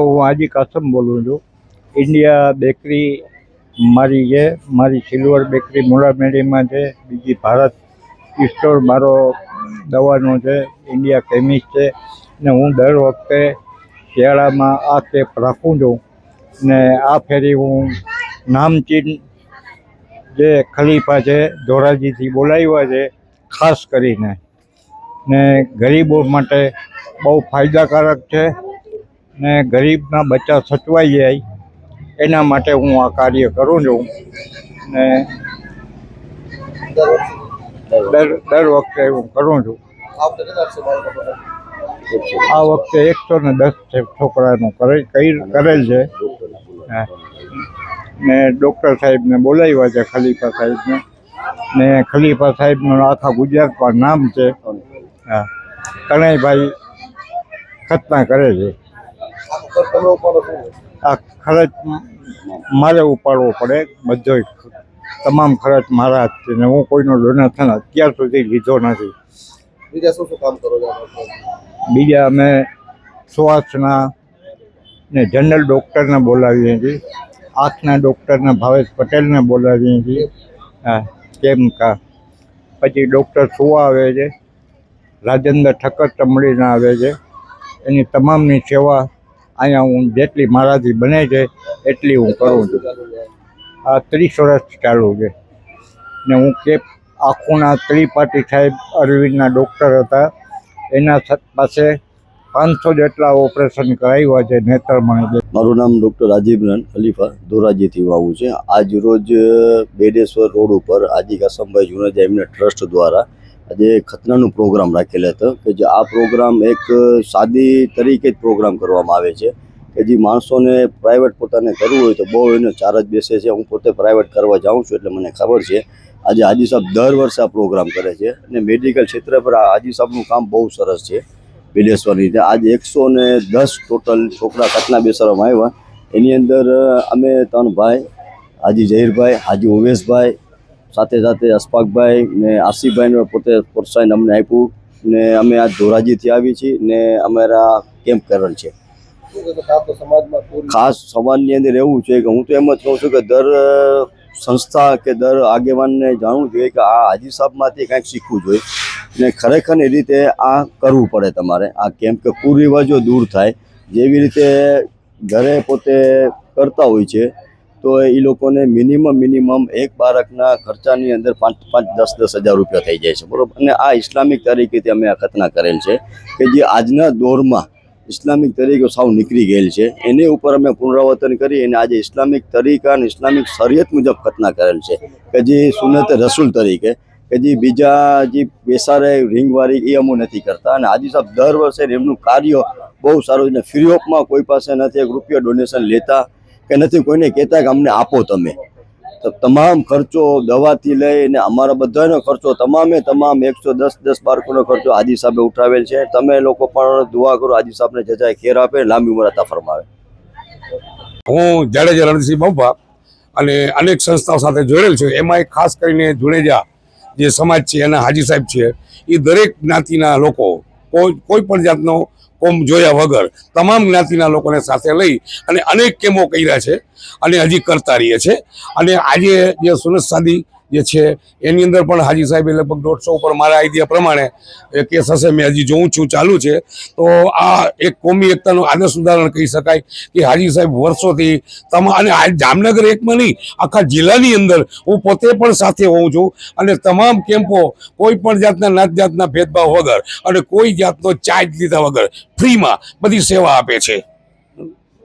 હું હાજી કાસમ બોલું છું. ઇન્ડિયા બેકરી મારી છે, મારી સિલ્વર બેકરી મોડામેડીમાં છે, બીજી ભારત સ્ટોર મારો દવાનો છે ઇન્ડિયા કેમિસ્ટ છે. ને હું દર વખતે શિયાળામાં આ કેપ રાખું છું. ને આ ફેરી હું નામચીન જે ખલીફા છે, ધોરાજીથી બોલાવ્યા છે, ખાસ કરીને. ને ગરીબો માટે બહુ ફાયદાકારક છે. ને ગરીબના બચ્ચા સચવાઈ જાય, એના માટે હું આ કાર્ય કરું છું. ને દર દર વખતે હું કરું છું. આ વખતે એકસો ને દસ છોકરાનું કરે કરેલ છે. ને ડૉક્ટર સાહેબને બોલાવ્યા છે, ખલીફા સાહેબને. ને ખલીફા સાહેબનું આખા ગુજરાતમાં નામ છે. હા. કનૈભાઈ ખતના કરે છે. આ ખર્ચ મારે ઉપાડવો પડે બધો તમામ ખર્ચ મારા હાથથી ને હું કોઈનો ડોનેશન અત્યાર સુધી લીધો નથી. બીજા શું શું કામ કરો છો બીજા અમે શ્વાસના ને જનરલ ડૉક્ટરને બોલાવીએ છીએ આંખના ડૉક્ટરને ભાવેશ પટેલને બોલાવીએ છીએ. હા કેમ કા? પછી ડૉક્ટર સુવા આવે છે રાજેન્દ્ર ઠક્કર ચમડીના આવે છે એની તમામની સેવા અહીંયા હું જેટલી મારાથી બને છે, એટલી હું કરું છું. આ ત્રીસ વર્ષ ચાલુ છે. ને હું કે આખુંના ત્રિપાટી સાહેબ અરવિંદના ડૉક્ટર હતા. એના પાસે પાંચસો જેટલા ઓપરેશન કરાવ્યા છે નેત્રમણી મારું નામ ડૉક્ટર રાજીવરન ખલીફા ધોરાજીથી વાવું છે. આજ રોજ બેડેશ્વર રોડ ઉપર આજી કાસમભાઈ જુનેજા એમને ટ્રસ્ટ દ્વારા આજે ખતનાનો પ્રોગ્રામ રાખેલો હતો કે જે આ પ્રોગ્રામ એક સાદી તરીકે જ પ્રોગ્રામ કરવામાં આવે છે કે જે માણસોને પ્રાઇવેટ પોતાને કરવું હોય તો બહુ એને ચાર્જ બેસે છે. હું પોતે પ્રાઇવેટ કરવા જાઉં છું એટલે મને ખબર છે. આજે હાજી સાહેબ દર વર્ષે આ પ્રોગ્રામ કરે છે અને મેડિકલ ક્ષેત્ર પર હાજી સાહેબનું કામ બહુ સરસ છે બિલેશ્વરની રીતે આજે એકસો ને દસ ટોટલ છોકરા કટના બેસાડવામાં આવ્યા. એની અંદર અમે ત્રણ ભાઈ, હાજી જહીરભાઈ, હાજી ઉવેશભાઈ સાથે સાથે અશફાકભાઈ ને આસિફભાઈને પોતે પ્રોત્સાહન અમને આપ્યું ને અમે આ ધોરાજીથી આવી છીએ ને અમારા કેમ્પ કરેલ છે. ખાસ સમાજની અંદર એવું છે કે હું તો એમ જ કહું છું કે દર સંસ્થા કે દર આગેવાનને જાણવું જોઈએ કે આ હાજી સાહેબમાંથી કાંઈક શીખવું જોઈએ ને ખરેખરની રીતે આ કરવું પડે તમારે, આ કેમ કે કુરિવાજો દૂર થાય જેવી રીતે ઘરે પોતે કરતા હોય છે તો એ લોકોને મિનિમમ મિનિમમ એક બાળકના ખર્ચાની અંદર પાંચ પાંચ, દસ દસ હજાર રૂપિયા થઈ જાય છે, બરાબર? અને આ ઇસ્લામિક તરીકેથી અમે આ ખતના કરેલ છે કે જે આજના દોરમાં ઇસ્લામિક તરીકે સાવ નીકળી ગયેલ છે. એની ઉપર અમે પુનરાવર્તન કરી અને આજે ઇસ્લામિક તરીકા અને ઇસ્લામિક શરિયત મુજબ ખતના કરેલ છે કે જે સુનત રસૂલ તરીકે કે જે બીજા જે બેસારે રિંગવાળી એ અમુ નથી કરતા. અને હાજી સાહેબ દર વર્ષે એમનું કાર્ય બહુ સારું છે. ફ્રી ઓફમાં કોઈ પાસે નથી એક રૂપિયા ડોનેશન લેતા. કે નથી, કોઈને કહેતા કે અમને આપો તમે. તો તમામ ખર્ચો દવાથી લઈને અમારા બધાનો ખર્ચો, તમામે તમામ એકસો દસ દસ બાળકોનો ખર્ચો હાજી સાહેબે ઉઠાવેલ છે. તમે લોકો પણ દુઆ કરો હાજી સાહેબને જજાય ખેર આપે, લાંબી ઉંમર હતા ફરમાવે. હું જાડેજા રણસિંહ બંપા અને અનેક સંસ્થાઓ સાથે જોડેલ છું. એમાં ખાસ કરીને જુડેજા જે સમાજ છે, એના હાજી સાહેબ છે, એ દરેક જ્ઞાતિના લોકો, કોઈ કોઈ પણ જાતનો કોમ જોયા વગર તમામ જ્ઞાતિના લોકોને સાથે લઈ અને અનેક કેમો કર્યા છે અને હજી કરતા રહીએ છે. અને આજે જે સુરત સાદી જે છે, એની અંદર પણ હાજી સાહેબે લગભગ દોઢસો ઉપર મારા આઈડિયા પ્રમાણે કેસ હશે, મેં હજી જોઉં છું, ચાલુ છે. તો આ એક કોમી એકતાનું આદર્શ ઉદાહરણ કહી શકાય કે હાજી સાહેબ વર્ષોથી તમા, અને આ જામનગર એકમાં નહીં, આખા જિલ્લાની અંદર હું પોતે પણ સાથે હોઉં છું અને તમામ કેમ્પો કોઈ પણ જાતના નાત જાતના ભેદભાવ વગર અને કોઈ જાતનો ચાર્જ લીધા વગર ફ્રીમાં બધી સેવા આપે છે.